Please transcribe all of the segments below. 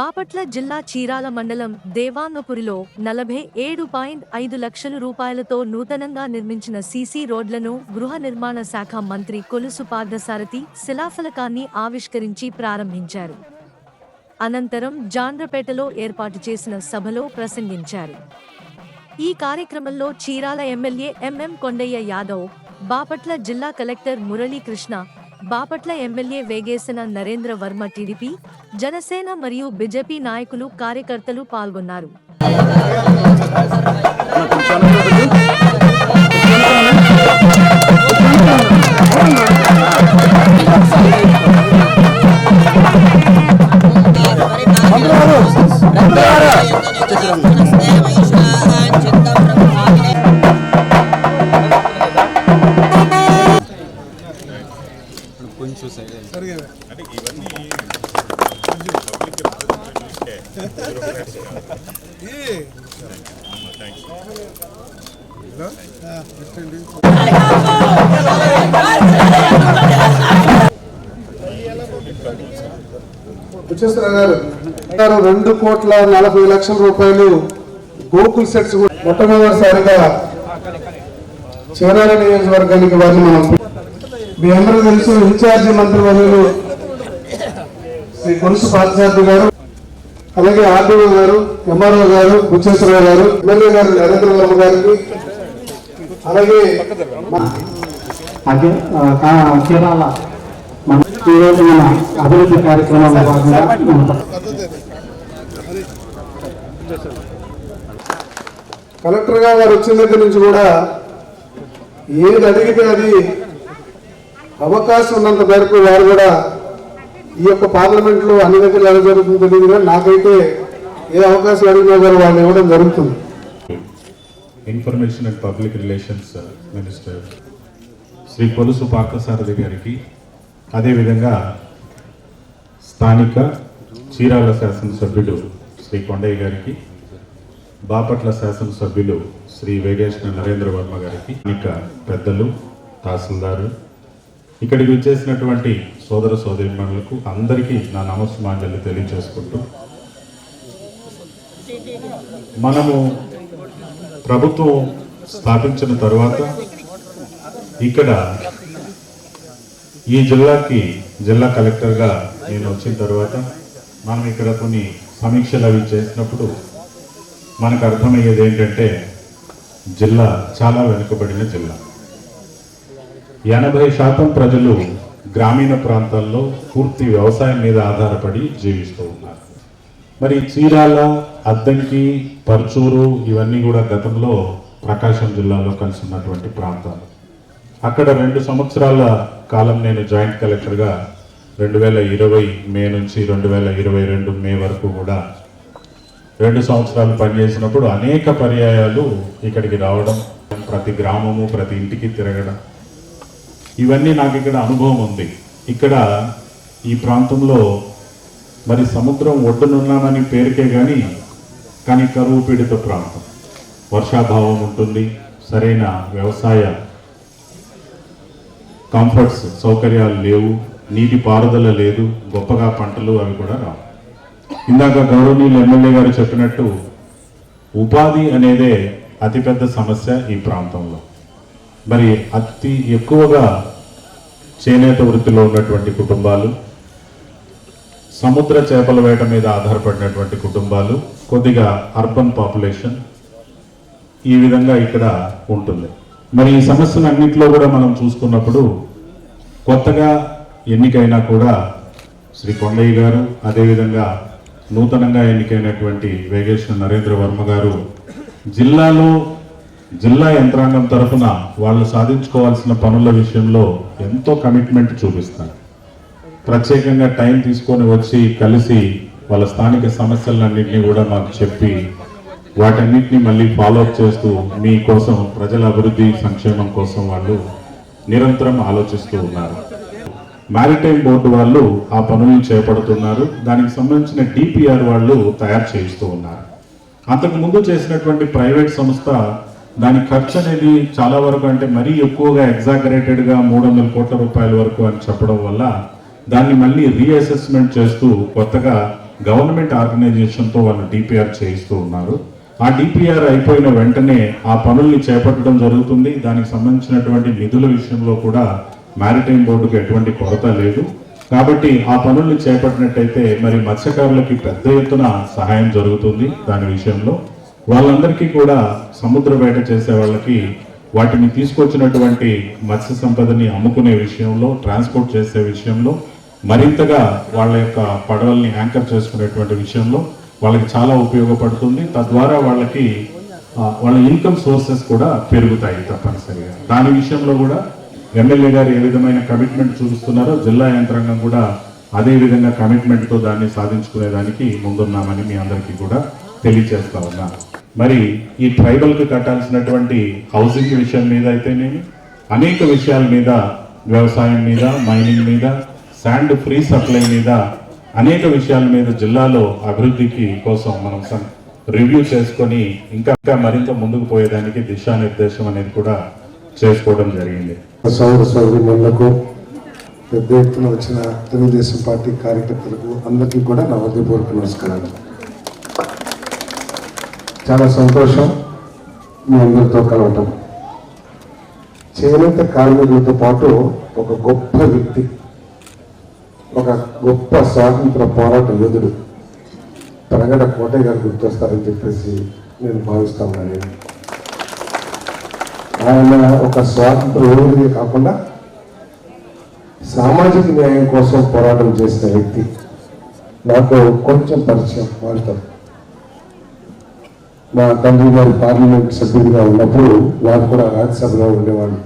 బాపట్ల జిల్లా చీరాల మండలం దేవాంగపురిలో నలభై ఏడు పాయింట్ ఐదు లక్షల రూపాయలతో నూతనంగా నిర్మించిన సీసీ రోడ్లను గృహ నిర్మాణ శాఖ మంత్రి కొలుసు పార్థసారథి శిలాఫలకాన్ని ఆవిష్కరించి ప్రారంభించారు. అనంతరం జాండ్రపేటలో ఏర్పాటు చేసిన సభలో ప్రసంగించారు. ఈ కార్యక్రమంలో చీరాల ఎమ్మెల్యే ఎంఎం కొండయ్య యాదవ్ బాపట్ల జిల్లా collector Muralikrishna Bapatla MLA Vegesina Narendra Varma TDP Janasena మరియు బీజేపీ నాయకులు కార్యకర్తలు పాల్గొన్నారు. గారు రెండు కోట్ల నలభై లక్షల రూపాయలు గోకుల్ సెట్స్ మొట్టమొదటిసారిగా చీరాల నియోజకవర్గానికి వారిని మనం మీ అందరూ తెలుసు ఇన్ఛార్జి మంత్రి వర్యులు శ్రీ కొలుసు పార్థసారథి గారు అలాగే ఆర్డీఓ గారు ఎంఆర్ఓ గారు బుచ్చేశ్వరరావు గారు ఎమ్మెల్యే గారు నరేంద్ర వర్మ గారికి అలాగే మా- అదే ఆ, కా- చీరాల మన ఈరోజు మన అభివృద్ధి కార్యక్రమంలో భాగంగా కలెక్టర్గా వారు వచ్చిన దగ్గర నుంచి కూడా ఏది అడిగితే అది అవకాశం ఉన్నంత మేరకు వారు కూడా ఈ యొక్క పార్లమెంట్లో అన్ని దగ్గర ఎలా జరుగుతుందో తెలియదు కానీ నాకైతే ఏ అవకాశం అడిగినా కూడా వాళ్ళు ఇవ్వడం జరుగుతుంది. Information and public relations minister Shri Polusu Parthasarathy గారికి అదేవిధంగా స్థానిక చీరాల శాసనసభ్యులు శ్రీ కొండయ్య గారికి బాపట్ల శాసనసభ్యులు శ్రీ వేగేశ్వర నరేంద్ర వర్మ గారికి ఇంకా పెద్దలు తహసీల్దారు ఇక్కడికి వచ్చేసినటువంటి సోదర సోదరిమణులకు అందరికీ నా నమస్మాంజలు తెలియజేసుకుంటూ మనము ప్రభుత్వం స్థాపించిన తర్వాత ఇక్కడ ఈ జిల్లాకి జిల్లా కలెక్టర్గా నేను వచ్చిన తర్వాత మనం ఇక్కడ కొన్ని సమీక్షలు అవి చేసినప్పుడు మనకు అర్థమయ్యేది ఏంటంటే జిల్లా చాలా వెనుకబడిన జిల్లా. ఎనభై శాతం ప్రజలు గ్రామీణ ప్రాంతాల్లో పూర్తి వ్యవసాయం మీద ఆధారపడి జీవిస్తూ ఉన్నారు. మరి చీరాల అద్దంకి పర్చూరు ఇవన్నీ కూడా గతంలో ప్రకాశం జిల్లాలో కలిసి ఉన్నటువంటి ప్రాంతాలు. అక్కడ రెండు సంవత్సరాల కాలం నేను జాయింట్ కలెక్టర్గా రెండు వేల ఇరవై మే నుంచి రెండు వేల ఇరవై రెండు మే వరకు కూడా రెండు సంవత్సరాలు పనిచేసినప్పుడు అనేక పర్యాయాలు ఇక్కడికి రావడం ప్రతి గ్రామము ప్రతి ఇంటికి తిరగడం ఇవన్నీ నాకు ఇక్కడ అనుభవం ఉంది. ఇక్కడ ఈ ప్రాంతంలో మరి సముద్రం ఒడ్డునున్నామని పేరుకే కానీ కానీ కరువు పీడిత ప్రాంతం. వర్షాభావం ఉంటుంది సరైన వ్యవసాయ కంఫర్ట్స్ సౌకర్యాలు లేవు నీటి పారుదల లేదు గొప్పగా పంటలు అవి కూడా రావు. ఇందాక గౌరవనీయులు ఎమ్మెల్యే గారు చెప్పినట్టు ఉపాధి అనేదే అతిపెద్ద సమస్య ఈ ప్రాంతంలో. మరి అతి ఎక్కువగా చేనేత వృత్తిలో ఉన్నటువంటి కుటుంబాలు సముద్ర చేపల వేట మీద ఆధారపడినటువంటి కుటుంబాలు కొద్దిగా అర్బన్ పాపులేషన్ ఈ విధంగా ఇక్కడ ఉంటుంది. మరి ఈ సమస్యలన్నింటిలో కూడా మనం చూసుకున్నప్పుడు కొత్తగా ఎన్నికైనా కూడా శ్రీ కొండయ్య గారు అదేవిధంగా నూతనంగా ఎన్నికైనటువంటి వేగేశ్వర నరేంద్ర వర్మ గారు జిల్లాలో జిల్లా యంత్రాంగం తరఫున వాళ్ళు సాధించుకోవాల్సిన పనుల విషయంలో ఎంతో కమిట్మెంట్ చూపిస్తారు. ప్రత్యేకంగా టైం తీసుకొని వచ్చి కలిసి వాళ్ళ స్థానిక సమస్యలన్నింటినీ కూడా మాకు చెప్పి వాటన్నిటిని మళ్ళీ ఫాలోఅప్ చేస్తూ మీకోసం ప్రజల అభివృద్ధి సంక్షేమం కోసం వాళ్ళు నిరంతరం ఆలోచిస్తూ ఉన్నారు. మారిటైమ్ బోర్డు వాళ్ళు ఆ పనులను చేపడుతున్నారు. దానికి సంబంధించిన డిపిఆర్ వాళ్ళు తయారు చేయిస్తూ ఉన్నారు. అంతకు ముందు చేసినటువంటి ప్రైవేట్ సంస్థ దాని ఖర్చు అనేది చాలా వరకు అంటే మరీ ఎక్కువగా ఎగ్జాగరేటెడ్గా మూడు వందల కోట్ల రూపాయల వరకు అని చెప్పడం వల్ల దాన్ని మళ్ళీ రీఅసెస్మెంట్ చేస్తూ కొత్తగా గవర్నమెంట్ ఆర్గనైజేషన్తో వాళ్ళు డిపిఆర్ చేయిస్తూ ఉన్నారు. ఆ డిపిఆర్ అయిపోయిన వెంటనే ఆ పనుల్ని చేపట్టడం జరుగుతుంది. దానికి సంబంధించినటువంటి నిధుల విషయంలో కూడా మ్యారిటైమ్ బోర్డుకు ఎటువంటి కొరత లేదు. కాబట్టి ఆ పనుల్ని చేపట్టినట్టయితే మరి మత్స్యకారులకి పెద్ద ఎత్తున సహాయం జరుగుతుంది దాని విషయంలో. వాళ్ళందరికీ కూడా సముద్ర వేట చేసే వాళ్ళకి వాటిని తీసుకొచ్చినటువంటి మత్స్య సంపదని అమ్ముకునే విషయంలో ట్రాన్స్పోర్ట్ చేసే విషయంలో మరింతగా వాళ్ళ యొక్క పడవల్ని యాంకర్ చేసుకునేటువంటి విషయంలో వాళ్ళకి చాలా ఉపయోగపడుతుంది. తద్వారా వాళ్ళకి వాళ్ళ ఇన్కమ్ సోర్సెస్ కూడా పెరుగుతాయి తప్పనిసరిగా. దాని విషయంలో కూడా ఎమ్మెల్యే గారు ఏ విధమైన కమిట్మెంట్ చూపిస్తున్నారో జిల్లా యంత్రాంగం కూడా అదే విధంగా కమిట్మెంట్తో దాన్ని సాధించుకునేదానికి ముందున్నామని మీ అందరికీ కూడా తెలియజేస్తా ఉన్నాను. మరి ఈ ట్రైబల్కి కట్టాల్సినటువంటి హౌసింగ్ విషయం మీద అయితేనేమి అనేక విషయాల మీద వ్యవసాయం మీద మైనింగ్ మీద శాండ్ ఫ్రీ సప్లై మీద అనేక విషయాల మీద జిల్లాలో అభివృద్ధికి కోసం మనం సం- రివ్యూ చేసుకొని ఇంకా ఇంకా మరింత ముందుకు పోయేదానికి దిశానిర్దేశం అనేది కూడా చేసుకోవడం జరిగింది. సౌర సౌకర్యాలకు పెద్ద ఎత్తున వచ్చిన తెలుగుదేశం పార్టీ కార్యకర్తలకు అందరికీ కూడా నా హృదయపూర్వక నమస్కారాలు. చాలా సంతోషం. మీ అందరితో కలవటం. చేనేత కార్మికులతో పాటు ఒక గొప్ప వ్యక్తి ఒక గొప్ప స్వాతంత్ర పోరాట యోధుడు. ప్రగడ కోటయ్య గారు గుర్తొస్తారని చెప్పేసి నేను భావిస్తాను ఆయన ఒక స్వాతంత్ర యోధుడే కాకుండా సామాజిక న్యాయం కోసం పోరాటం చేసిన వ్యక్తి. నాకు కొంచెం పరిచయం వాళ్ళతో మా తండ్రి గారు పార్లమెంట్ సభ్యుడిగా ఉన్నప్పుడు వారు కూడా రాజ్యసభలో ఉండేవాళ్ళు.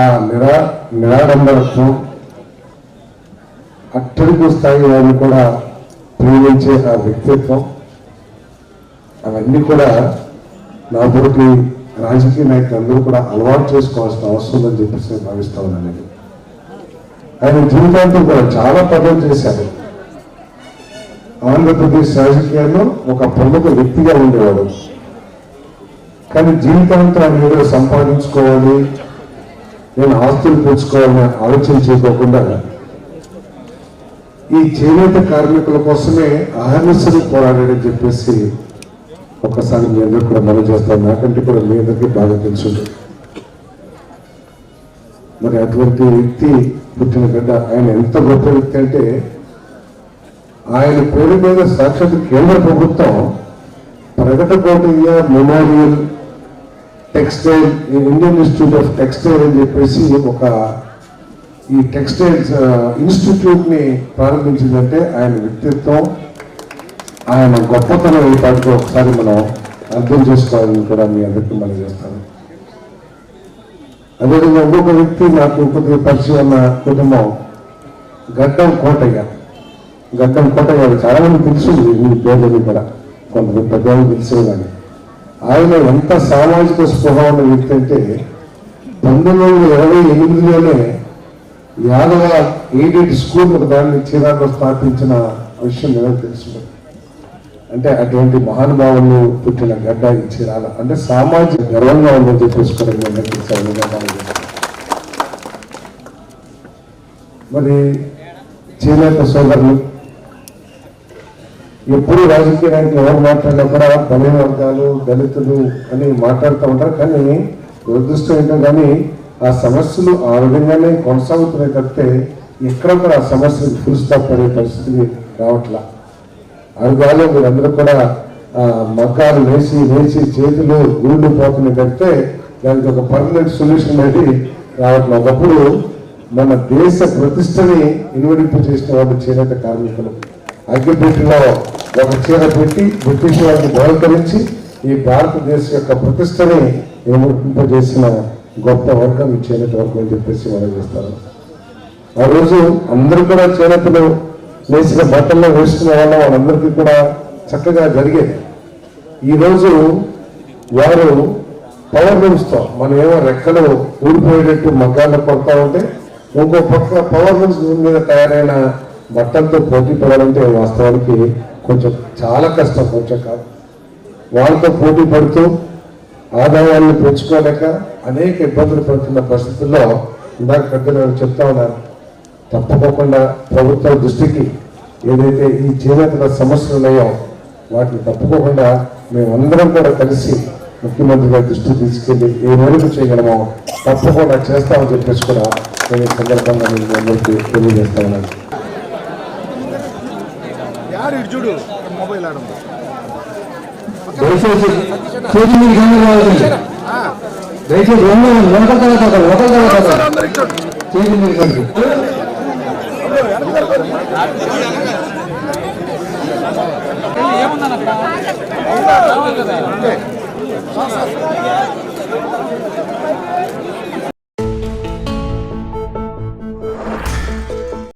ఆ నిరా నిరాడంబరత్వం అట్టడుగు స్థాయి వారిని కూడా ప్రేమించే ఆ వ్యక్తిత్వం అవన్నీ కూడా నా బురికి రాజకీయ నాయకులందరూ కూడా అలవాటు చేసుకోవాల్సిన అవసరం ఉందని చెప్పేసి నేను భావిస్తా ఉన్నాను ఆయన జీవితాంతం కూడా చాలా పదవులు చేశారు. ఆంధ్రప్రదేశ్ రాజకీయాల్లో ఒక ప్రముఖ వ్యక్తిగా ఉండేవాడు. కానీ జీవితాంతం ఆయన ఏదో సంపాదించుకోవాలి? నేను ఆస్తులు పెంచుకోవాలని ఆలోచన చేయకోకుండా ఈ చేనేత కార్మికుల కోసమే అహర్నిశలు పోరాడాడని చెప్పేసి ఒకసారి మీ అందరూ కూడా మనం చేస్తాం. నాకంటే కూడా మీ అందరికీ బాగా తెలుసు మరి అటువంటి వ్యక్తి పుట్టిన గడ్డ ఆయన ఎంత గొప్ప వ్యక్తి అంటే ఆయన పేరు మీద సాక్షాత్ కేంద్ర ప్రభుత్వం Pragada Kotaiah memorial textile Indian institute of textile అని చెప్పేసి ఒక ఈ టెక్స్టైల్స్ ఇన్స్టిట్యూట్ని ప్రారంభించిందంటే ఆయన వ్యక్తిత్వం ఆయన గొప్పతనం ఈ పాటికి ఒకసారి మనం అర్థం చేసుకోవాలని కూడా మీ అందరికీ మనం చేస్తాను. అదేవిధంగా ఇంకొక వ్యక్తి నాకు కొద్దిగా పరిచయం ఉన్న కుటుంబం గడ్డం కోటయ్య. గతం కోట గారు చాలా మంది తెలుసు మీ పేర్లని కూడా. కొంతమంది పెద్దవాళ్ళు తెలిసే కానీ. ఆయన ఎంత సామాజిక స్పృహ ఉన్న వ్యక్తి అంటే పంతొమ్మిది వందల ఇరవై ఎనిమిదిలోనే యాదవ ఎయిడెడ్ స్కూల్ ఒక దాన్ని చీరాల్లో స్థాపించిన విషయం ఎలా తెలుసు అంటే అటువంటి మహానుభావులు పుట్టిన గడ్డ ఈ చీరాల. అంటే సామాజిక గర్వంగా ఉందని చెప్పేసుకోవడం మరి చేనేత సోదరులు ఎప్పుడు రాజకీయానికి ఎవరు మాట్లాడినా కూడా బలహీన వర్గాలు దళితులు అని మాట్లాడుతూ ఉంటారు. కానీ దురదృష్టం ఏంటో కానీ ఆ సమస్యలు ఆ విధంగానే కొనసాగుతున్నాయి తప్పితే ఎక్కడ కూడా ఆ సమస్యలు ఫుల్ స్టాప్ పడే పరిస్థితి రావట్లా. అరుగాలో మీరందరూ కూడా ఆ, మగ్గాలు వేసి వేసి చేతులు ఊళ్ళు పోతున్నాయి తప్పితే దానికి ఒక పర్మనెంట్ సొల్యూషన్ అనేది రావట్లేదు ఒకప్పుడు మన దేశ ప్రతిష్టని ఇన్వడింపు చేసిన వాళ్ళు చేనేత కార్మికులు. అగ్గిపెట్టిలో ఒక చీర పెట్టి బ్రిటిష్ వారిని బహుకరించి ఈ భారతదేశ యొక్క ప్రతిష్టని ఇన్వడింపజేసిన గొప్ప వర్గం ఈ చేనేత వర్గం అని చెప్పేసి మనం చేస్తారు. ఆ రోజు అందరూ కూడా చేనేతలు వేసిన బట్టల్లో వేసుకునే వల్ల వాళ్ళందరికీ కూడా చక్కగా జరిగేది ఈ రోజు వారు పవర్ లూమ్స్తో మనం ఏమో రెక్కలు ఊడిపోయేటట్టు మగ్గాల్లో కొడతా ఉంటే ఇంకో పక్క పవర్ లూమ్స్ మీద తయారైన బట్టలతో పోటీ పడాలంటే వాస్తవానికి కొంచెం చాలా కష్టం కొంచెం కాదు. వాళ్ళతో పోటీ పడుతూ ఆదాయాన్ని పెంచుకోలేక అనేక ఇబ్బందులు పడుతున్న పరిస్థితుల్లో ఇందాక పెద్దలు చెప్తా ఉన్నారు. తప్పకుండా ప్రభుత్వ దృష్టికి ఏదైతే ఈ చేనేతల సమస్యలు ఉన్నాయో వాటిని తప్పుకోకుండా మేమందరం కూడా కలిసి ముఖ్యమంత్రి గారి దృష్టి తీసుకెళ్ళి ఏ మేరకు చేయగలమో తప్పకుండా చేస్తామని చెప్పేసి కూడా నేను సందర్భంగా నేను అందరికీ తెలియజేస్తా ఉన్నాను. ఒకసారి చూడు మొబైల్ ఆడండి దయచేసి చూసి మీరు కనుగొనాలి దయచేసి రెండు ఒకరి